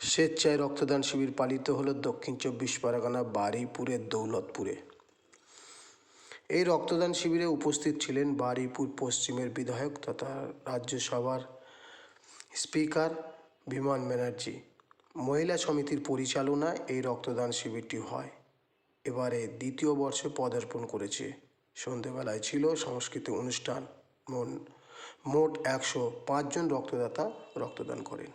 স্বেচ্ছায় রক্তদান শিবির পালিত হলো দক্ষিণ চব্বিশ পরগনা বারুইপুরের দৌলতপুরে। এই রক্তদান শিবিরে উপস্থিত ছিলেন বারুইপুর পশ্চিমের বিধায়ক তথা রাজ্যসভার স্পিকার বিমান ব্যানার্জি। মহিলা সমিতির পরিচালনায় এই রক্তদান শিবিরটি হয়। এবারে দ্বিতীয় বর্ষে পদার্পণ করেছে। সন্ধেবেলায় ছিল সংস্কৃতি অনুষ্ঠান। মোট একশো পাঁচজন রক্তদাতা রক্তদান করেন।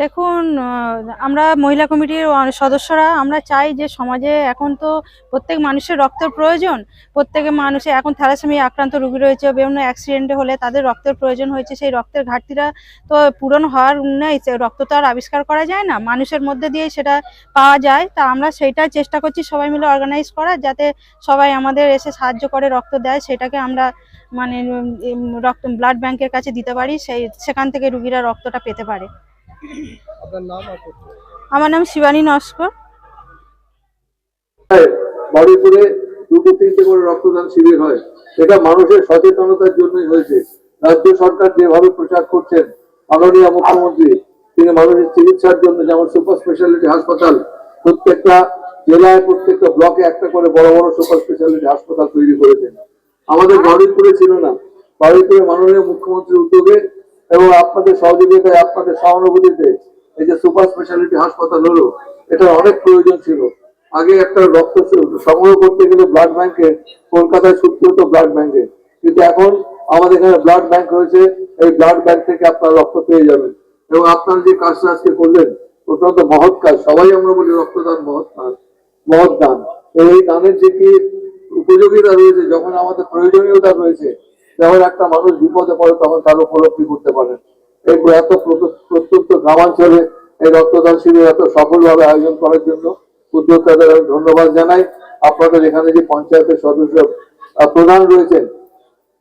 দেখুন আমরা মহিলা কমিটির সদস্যরা, আমরা চাই যে সমাজে এখন তো প্রত্যেক মানুষের রক্তের প্রয়োজন। প্রত্যেকে মানুষের এখন থ্যালাসেমিয়া আক্রান্ত রোগী রয়েছে বিভিন্ন অ্যাক্সিডেন্টে হলে তাদের রক্তের প্রয়োজন হয়েছে। সেই রক্তের ঘাটতিটা তো পূরণ হওয়ার নেই রক্ত তো আর আবিষ্কার করা যায় না। মানুষের মধ্যে দিয়ে সেটা পাওয়া যায়। তা আমরা সেইটাই চেষ্টা করছি সবাই মিলে অর্গানাইজ করার, যাতে সবাই আমাদের এসে সাহায্য করে, রক্ত দেয়। সেটাকে আমরা মানে রক্ত ব্লাড ব্যাংকের কাছে দিতে পারি। সেই, সেখান থেকে রুগীরা রক্তটা পেতে পারে। আপনার নাম আমার নাম শিবানী নস্কর। বারুইপুরে দুটো তিনটে করে রক্তদান শিবির হয়। এটা মানুষের সচেতনতার জন্যই হয়েছে। রাজ্য সরকার যেভাবে প্রচার করছেন মাননীয় মুখ্যমন্ত্রী তিনি মানুষের চিকিৎসার জন্য যেমন সুপার স্পেশালিটি হাসপাতাল প্রত্যেকটা জেলায় প্রত্যেকটা ব্লকে একটা করে বড় বড় সুপার স্পেশালিটি হাসপাতাল তৈরি করেছেন। আমাদের বারুইপুরে ছিল না। বারুইপুরে মাননীয় মুখ্যমন্ত্রীর উদ্যোগে এবং আপনাদের সহযোগিতায়, আপনাদের সহানুভূতিতে এই যে সুপার স্পেশালিটি হাসপাতাল হলো, এটা অনেক প্রয়োজন ছিল। আগে একটা রক্ত সংগ্রহ করতে গেলে ব্লাড ব্যাংকে, কলকাতায় ছুটতে হতো ব্লাড ব্যাংকে। কিন্তু এখন আমাদের এখানে ব্লাড ব্যাংক হয়েছে এই ব্লাড ব্যাংক থেকে আপনারা রক্ত পেয়ে যাবেন। এবং আপনারা যে কাজটা আজকে করলেন অত্যন্ত মহৎ কাজ। সবাই আমরা বলি রক্তদান মহৎ কাজ, মহৎ দান। এই দানের যে কি উপযোগিতা রয়েছে, যখন আমাদের প্রয়োজনীয়তা রয়েছে যখন একটা মানুষ বিপদে পড়ে তখন তার উপলব্ধি করতে পারেন এই এত প্রত- প্রত্যন্ত গ্রামাঞ্চলে এই রক্তদান শিবির এত সফলভাবে আয়োজন করার জন্য উদ্যোক্তাদের আমি ধন্যবাদ জানাই। আপনাদের এখানে যে পঞ্চায়েতের সদস্য প্রধান রয়েছেন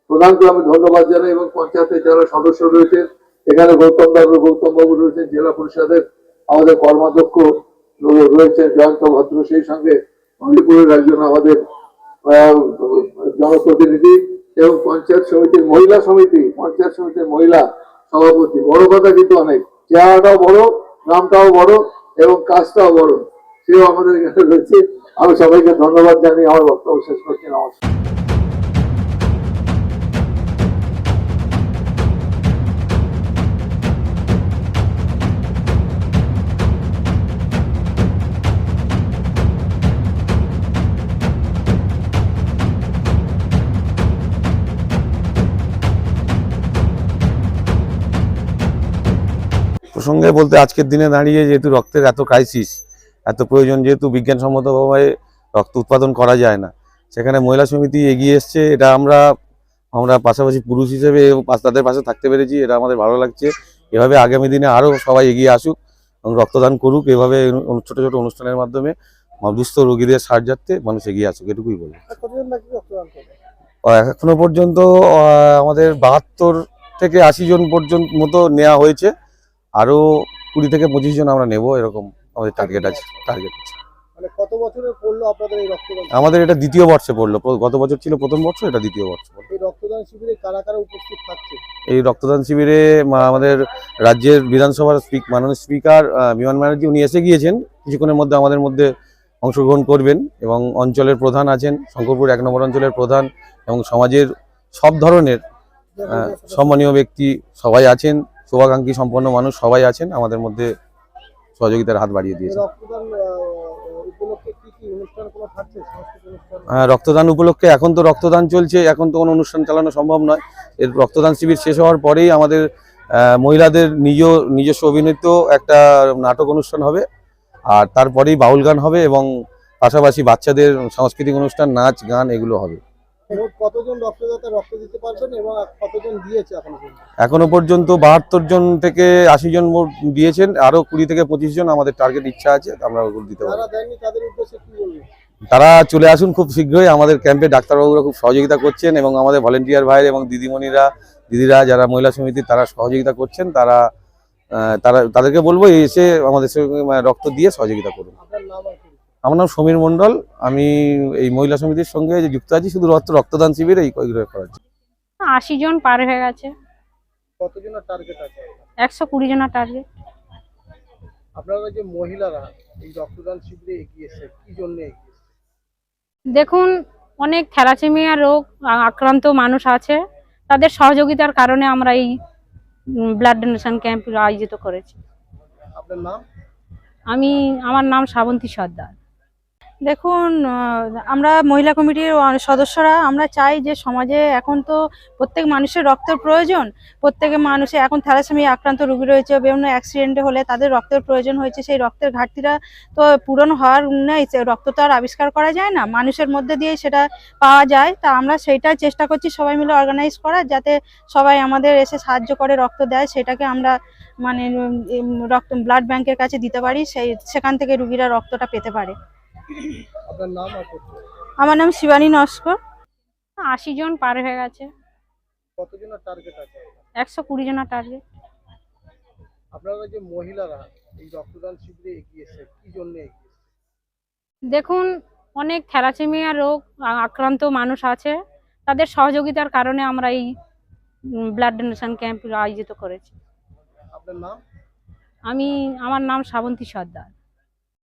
প্রধানকে আমি ধন্যবাদ জানাই এবং পঞ্চায়েতের যারা সদস্য রয়েছে এখানে গৌতম বাবু গৌতম বাবু রয়েছেন, জেলা পরিষদের আমাদের কর্মাধ্যক্ষ রয়েছেন জয়ন্ত ভদ্র, সেই সঙ্গে মণিপুরের একজন আমাদের জনপ্রতিনিধি। এবং পঞ্চায়েত সমিতির মহিলা সমিতি, পঞ্চায়েত সমিতির মহিলা সভাপতি। বড় কথা কিন্তু অনেক। চেহারাটাও বড় নামটাও বড় এবং কাজটাও বড়। সেও আমাদের এখানে রয়েছে। আমি সবাইকে ধন্যবাদ জানিয়ে আমার বক্তব্য শেষ করছি। নমস্কার। প্রসঙ্গে বলতে আজকের দিনে দাঁড়িয়ে যেহেতু রক্তের এত ক্রাইসিস এত প্রয়োজন যেহেতু বিজ্ঞানসম্মতভাবে রক্ত উৎপাদন করা যায় না সেখানে মহিলা সমিতি এগিয়ে এসছে। এটা আমরা আমরা পাশাপাশি পুরুষ হিসেবে তাদের পাশে থাকতে পেরেছি এটা আমাদের ভালো লাগছে। এভাবে আগামী দিনে আরও সবাই এগিয়ে আসুক এবং রক্তদান করুক। এভাবে ছোট ছোট অনুষ্ঠানের মাধ্যমে দুস্থ রোগীদের সাহায্যার্থে মানুষ এগিয়ে আসুক এটুকুই বলব। এখনও পর্যন্ত আমাদের বাহাত্তর থেকে আশি জন পর্যন্ত মতো নেওয়া হয়েছে। আরও কুড়ি থেকে পঁচিশ জন আমরা নেব এরকম আমাদের টার্গেট আছে টার্গেট আছে। মানে কত বছরে পড়ল আপনাদের এই রক্তদান আমাদের এটা দ্বিতীয় বর্ষে পড়ল গত বছর ছিল প্রথম বর্ষ এটা দ্বিতীয় বর্ষ এই রক্তদান শিবিরে কারা কারা উপস্থিত থাকছে? এই রক্তদান শিবিরে আমাদের রাজ্যের বিধানসভার স্পিক মাননীয় স্পিকার বিমান ব্যানার্জি উনি এসে গিয়েছেন কিছুক্ষণের মধ্যে আমাদের মধ্যে অংশগ্রহণ করবেন এবং অঞ্চলের প্রধান আছেন শঙ্করপুর এক নম্বর অঞ্চলের প্রধান এবং সমাজের সব ধরনের সম্মানীয় ব্যক্তি সবাই আছেন। শুভাকাঙ্ক্ষী সম্পন্ন মানুষ সবাই আছেন আমাদের মধ্যে সহযোগিতার হাত বাড়িয়ে এই দিয়েছেন। রক্তদান উপলক্ষে এখন তো রক্তদান চলছে এখন তো কোনো অনুষ্ঠান চালানো সম্ভব নয়। এর রক্তদান শিবির শেষ হওয়ার পরেই আমাদের মহিলাদের নিজ নিজস্ব অভিনীত একটা নাটক অনুষ্ঠান হবে আর তারপরেই বাউল গান হবে এবং পাশাপাশি বাচ্চাদের সাংস্কৃতিক অনুষ্ঠান নাচ গান এগুলো হবে। কতজন রক্তদাতা রক্ত দিতে পারবেন এবং কতজন দিয়েছে এখনও পর্যন্ত? এখনও পর্যন্ত বাহাত্তর জন থেকে আশি জন মোট দিয়েছেন আরও কুড়ি থেকে পঁচিশ জন আমাদের টার্গেট ইচ্ছা আছে আমরা ওগুলো দিতে পারব। তাদের উদ্দেশ্যে কি বলবেন? তারা চলে আসুন খুব শীঘ্রই আমাদের ক্যাম্পে ডাক্তারবাবুরা খুব সহযোগিতা করছেন এবং আমাদের ভলেন্টিয়ার ভাইয়ের এবং দিদিমণিরা দিদিরা যারা মহিলা সমিতি তারা সহযোগিতা করছেন তারা তারা তাদেরকে বলব এসে আমাদের সঙ্গে রক্ত দিয়ে সহযোগিতা করুন। আমার নাম সমীর মণ্ডল। আমি এই মহিলা সমিতির সঙ্গে যে যুক্ত আছি শুধু রক্ত রক্তদান শিবিরে এই কয়েক করাচ্ছি আশি জন পার হয়ে গেছে। কতজনের টার্গেট আছে একশো কুড়ি জনের টার্গেট আপনারা যে মহিলারা এই রক্তদান শিবিরে এগিয়েছে কি জন্য এগিয়েছে দেখুন অনেক থ্যালাসেমিয়া রোগ আক্রান্ত মানুষ আছে। তাদের সহযোগিতার কারণে আমরা এই ব্লাড ডোনেশন ক্যাম্প আয়োজিত করেছি। আপনার নাম? আমি আমার নাম শ্রাবন্তী সর্দার। দেখুন আমরা মহিলা কমিটির সদস্যরা, আমরা চাই যে সমাজে এখন তো প্রত্যেক মানুষের রক্তের প্রয়োজন। প্রত্যেকে মানুষে এখন থ্যালাসেমিয়া আক্রান্ত রোগী রয়েছে বিভিন্ন অ্যাক্সিডেন্টে হলে তাদের রক্তের প্রয়োজন হয়েছে। সেই রক্তের ঘাটতিটা তো পূরণ হওয়ার নেই রক্ত তো আর আবিষ্কার করা যায় না। মানুষের মধ্যে দিয়ে সেটা পাওয়া যায়। তা আমরা সেইটাই চেষ্টা করছি সবাই মিলে অর্গানাইজ করার, যাতে সবাই আমাদের এসে সাহায্য করে, রক্ত দেয়। সেটাকে আমরা মানে রক্ত ব্লাড ব্যাংকের কাছে দিতে পারি। সেই, সেখান থেকে রুগীরা রক্তটা পেতে পারে। আপনার নাম আর আমার নাম শিবানী নস্কর। আশি জন পার হয়ে গেছে। কতজনের টার্গেট আছে একশো কুড়ি জনের টার্গেট আপনারা যে মহিলারা এই রক্তদান শিবিরে এগিয়েছে কি জন্য এগিয়েছে দেখুন অনেক থ্যালাসেমিয়া রোগ আক্রান্ত মানুষ আছে। তাদের সহযোগিতার কারণে আমরা এই ব্লাড ডোনেশন ক্যাম্প আয়োজিত করেছি। আপনার নাম? আমি আমার নাম শ্রাবন্তী সর্দার।